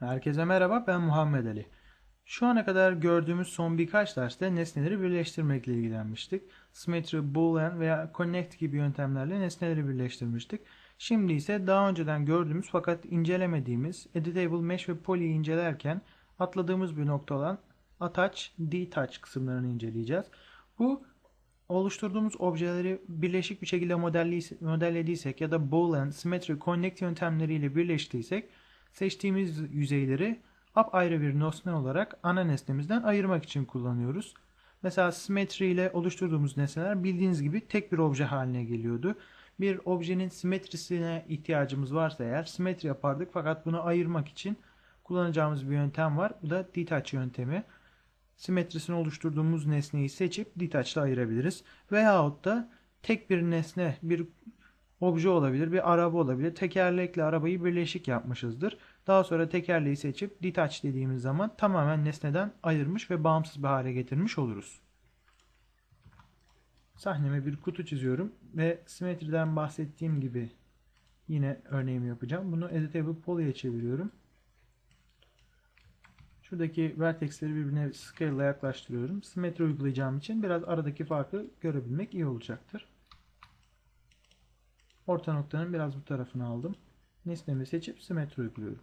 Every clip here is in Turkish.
Herkese merhaba, ben Muhammed Ali. Şu ana kadar gördüğümüz son birkaç derste nesneleri birleştirmekle ilgilenmiştik. Symmetry, Boolean veya Connect gibi yöntemlerle nesneleri birleştirmiştik. Şimdi ise daha önceden gördüğümüz fakat incelemediğimiz Editable Mesh ve Poly'yi incelerken atladığımız bir nokta olan Attach, Detach kısımlarını inceleyeceğiz. Bu oluşturduğumuz objeleri birleşik bir şekilde modellediysek ya da Boolean, Symmetry, Connect yöntemleriyle birleştiysek seçtiğimiz yüzeyleri apayrı bir nesne olarak ana nesnemizden ayırmak için kullanıyoruz. Mesela Symmetry ile oluşturduğumuz nesneler bildiğiniz gibi tek bir obje haline geliyordu. Bir objenin simetrisine ihtiyacımız varsa eğer simetri yapardık fakat bunu ayırmak için kullanacağımız bir yöntem var. Bu da detach yöntemi simetrisini oluşturduğumuz nesneyi seçip detach'la ayırabiliriz. Veyahut da tek bir nesne, bir obje olabilir, bir araba olabilir. Tekerlekle arabayı birleşik yapmışızdır. Daha sonra tekerleği seçip detach dediğimiz zaman tamamen nesneden ayırmış ve bağımsız bir hale getirmiş oluruz. Sahneme bir kutu çiziyorum ve simetriden bahsettiğim gibi yine örneğimi yapacağım. Bunu Editable Poly'e çeviriyorum. Şuradaki vertexleri birbirine scale ile yaklaştırıyorum. Simetri uygulayacağım için biraz aradaki farkı görebilmek iyi olacaktır. Orta noktanın biraz bu tarafını aldım. Nesnemi seçip simetri uyguluyorum.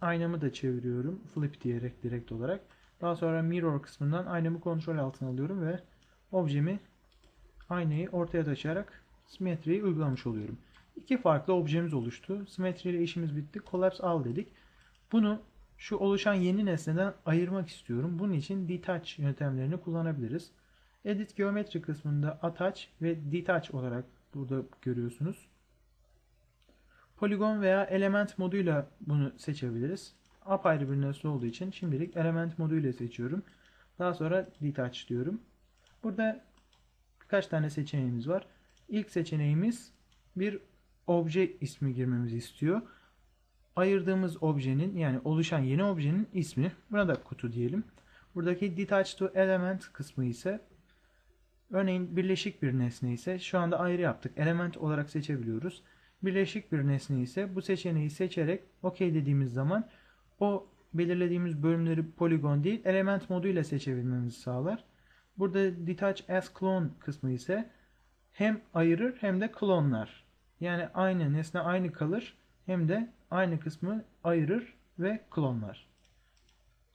Aynamı da çeviriyorum. Flip diyerek direkt olarak. Daha sonra mirror kısmından aynamı kontrol altına alıyorum ve objemi aynayı ortaya taşıyarak simetriyi uygulamış oluyorum. İki farklı objemiz oluştu. Simetri ile işimiz bitti. Collapse al dedik. Bunu şu oluşan yeni nesneden ayırmak istiyorum. Bunun için detach yöntemlerini kullanabiliriz. Edit Geometry kısmında attach ve detach olarak burada görüyorsunuz. Polygon veya element moduyla bunu seçebiliriz. Apayrı bir nesne olduğu için şimdilik element moduyla seçiyorum. Daha sonra detach diyorum. Burada birkaç tane seçeneğimiz var. İlk seçeneğimiz bir obje ismi girmemizi istiyor. Ayırdığımız objenin yani oluşan yeni objenin ismi. Buna da kutu diyelim. Buradaki detach to element kısmı ise örneğin birleşik bir nesne ise şu anda ayrı yaptık. Element olarak seçebiliyoruz. Birleşik bir nesne ise bu seçeneği seçerek OK dediğimiz zaman o belirlediğimiz bölümleri poligon değil element moduyla seçebilmemizi sağlar. Burada detach as clone kısmı ise hem ayırır hem de klonlar. Yani aynı nesne aynı kalır hem de aynı kısmı ayırır ve klonlar.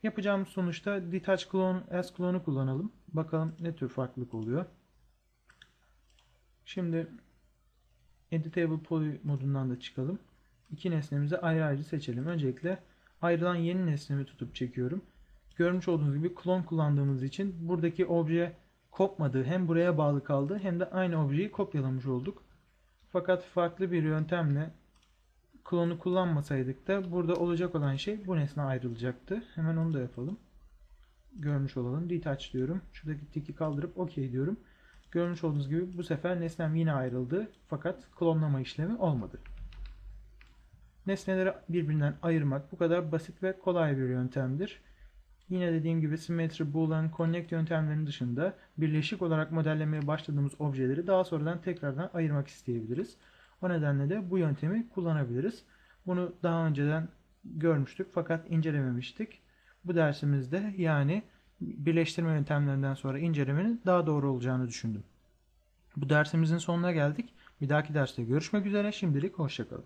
Yapacağımız sonuçta detach clone as clone'u kullanalım. Bakalım ne tür farklılık oluyor. Şimdi editable poly modundan da çıkalım. İki nesnemizi ayrı ayrı seçelim. Öncelikle ayrılan yeni nesnemi tutup çekiyorum. Görmüş olduğunuz gibi klon kullandığımız için buradaki obje kopmadı. Hem buraya bağlı kaldı hem de aynı objeyi kopyalamış olduk. Fakat farklı bir yöntemle klonu kullanmasaydık da burada olacak olan şey bu nesne ayrılacaktı. Hemen onu da yapalım. Görmüş olalım. Detach diyorum. Şuradaki tiki kaldırıp OK diyorum. Görmüş olduğunuz gibi bu sefer nesnem yine ayrıldı. Fakat klonlama işlemi olmadı. Nesneleri birbirinden ayırmak bu kadar basit ve kolay bir yöntemdir. Yine dediğim gibi Symmetry, Boolean, Connect yöntemlerinin dışında birleşik olarak modellemeye başladığımız objeleri daha sonradan tekrardan ayırmak isteyebiliriz. O nedenle de bu yöntemi kullanabiliriz. Bunu daha önceden görmüştük fakat incelememiştik. Bu dersimizde yani birleştirme yöntemlerinden sonra incelemenin daha doğru olacağını düşündüm. Bu dersimizin sonuna geldik. Bir dahaki derste görüşmek üzere. Şimdilik hoşçakalın.